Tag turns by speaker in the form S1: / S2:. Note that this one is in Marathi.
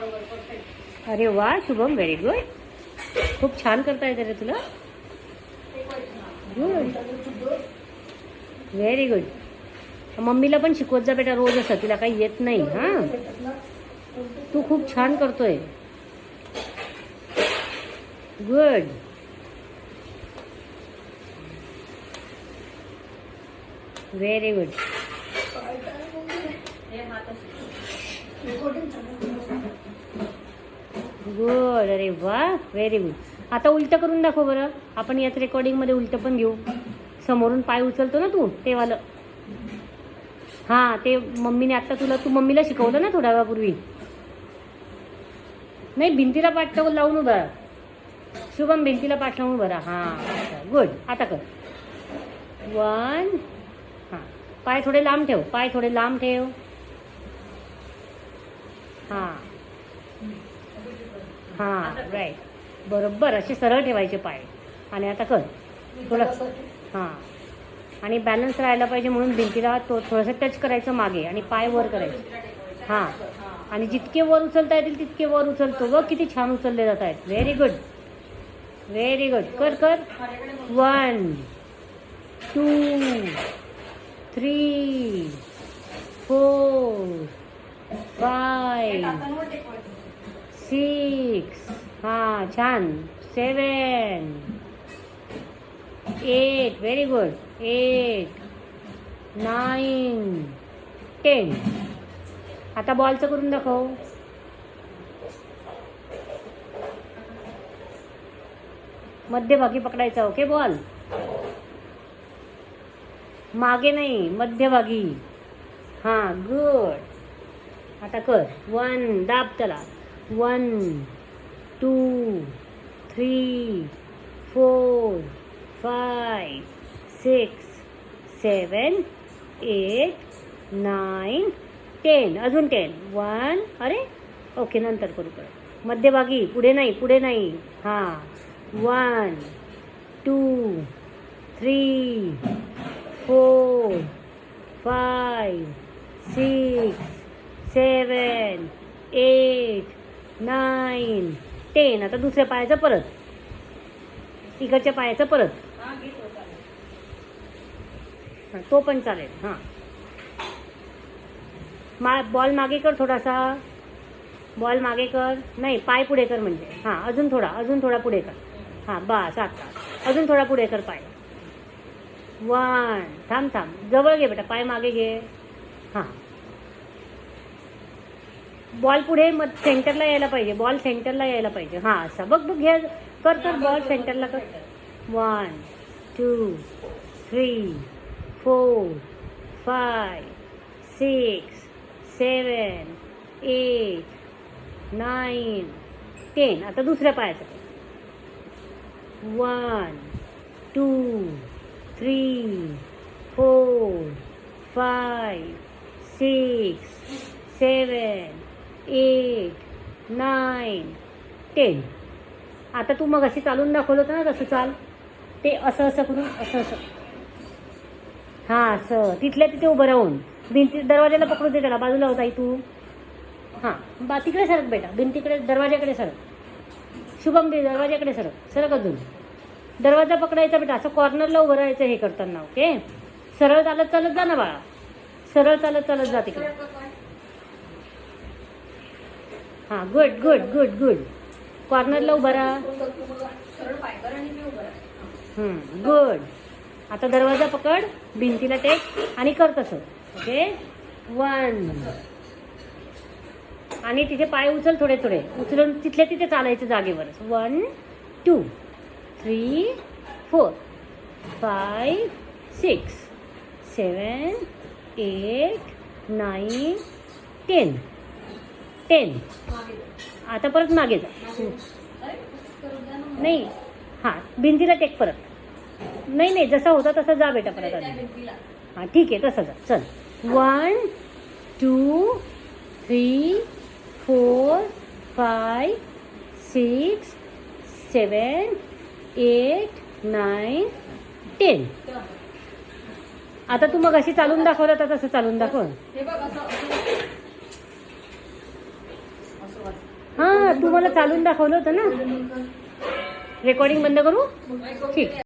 S1: अरे वा शुभम व्हेरी गुड खूप छान करता येते रे तुला. गुड व्हेरी गुड मम्मीला पण शिकवत जा बेटा रोज असं. तिला काही येत नाही हां. तू खूप छान करतोय. Good very good good. अरे वा व्हेरी गुड आता उलटं करून दाखव बरं. आपण याच रेकॉर्डिंगमध्ये उलटं पण घेऊ. समोरून पाय उचलतो ना तू ते वालं हां ते मम्मीने आत्ता तुला तू मम्मीला शिकवलं ना थोड्या वेळापूर्वी. नाही भिंतीला पाठ लावून उभा शुभम भिंतीला पाठ लावून उभा हां गुड आता कर. वन हां. पाय थोडे लांब ठेव. पाय थोडे लांब ठेव. हां. हां राईट बरोबर असे सरळ ठेवायचे पाय. आणि आता कर. थोडं हां. आणि बॅलन्स राहायला पाहिजे म्हणून भिंतीला तो थोडंसं टच करायचं मागे आणि पाय वर करायचे. हां. आणि जितके वर उचलता येतील तितके वर उचलतो. व किती छान उचलले जात आहेत. व्हेरी गुड व्हेरी गुड कर कर. One two three four five six sun. Seven. Seven eight very good eight nine ten आता बॉलचं करून दाखव. मध्यभागी पकडायचा ओके बॉल मागे नाही मध्यभागी. हां गुड आता कर. वन दाब त्याला. One two three four five six seven eight nine ten अजून टेन वन अरे ओके नंतर करू परत. मध्यभागी पुढे नाही पुढे नाही. हां. One two three four five six seven eight nine ten आता दुसऱ्या पायाचं परत. इकडच्या पायाचं परत.
S2: हां
S1: तो पण चालेल. हां. मा बॉल मागे कर थोडासा. बॉल मागे कर. नाही पाय पुढे कर म्हणजे. हां अजून थोडा अजून थोडा पुढे कर. हां बस आता. अजून थोडा पुढे कर पाय. वन. थांब थांब. जवळ घे बेटा पाय मागे घे. हां. बॉल पुढे मग सेंटरला यायला पाहिजे बॉल सेंटरला यायला पाहिजे. हां असं. बघ बघ घ्या कर तर बॉल सेंटरला कर. One two three four five six seven eight nine ten आता दुसऱ्या पायाचं. One two three four five six seven eight nine ten आता तू मग अशी चालून दाखवलं होतं ना तसं चाल. ते असं असं करून असं असं. हां असं. तिथल्या तिथे उभं राहून. भिंती दरवाजाला पकडू दे त्याला. बाजूला होता तू. हां बा तिकडे सरक बेटा. भिंतीकडे दरवाजाकडे सरक. शुभम दे दरवाजाकडे सरक. सरक अजून. दरवाजा पकडायचा बेटा. असं कॉर्नरला उभं राहायचं हे करताना ओके सरळ चालत चालत जा ना बाळा. सरळ चालत चालत जा तिकडे. हां गुड गुड गुड गुड कॉर्नरला उभं राहा. गुड आता दरवाजा पकड भिंतीला टेक आणि कर तसं. ओके वन आणि तिथे पाय उचल थोडे थोडे. उचलून तिथल्या तिथे चालायचं जागेवरच one two three four five six seven eight nine ten ten. आता परत मागे जा. नाही. हां भिंतीला टेक परत. नाही नाही जसा होता तसा जा बेटा परत. हां ठीक आहे तसं जा. चल. One two three four five six seven eight nine ten. आता तू मग अशी चालून दाखवलं तर तसं चालून दाखव
S2: हे बघ असं असं असं वाच.
S1: हां तू मला चालून दाखवलं होतं ना. रेकॉर्डिंग बंद करू? ठीक.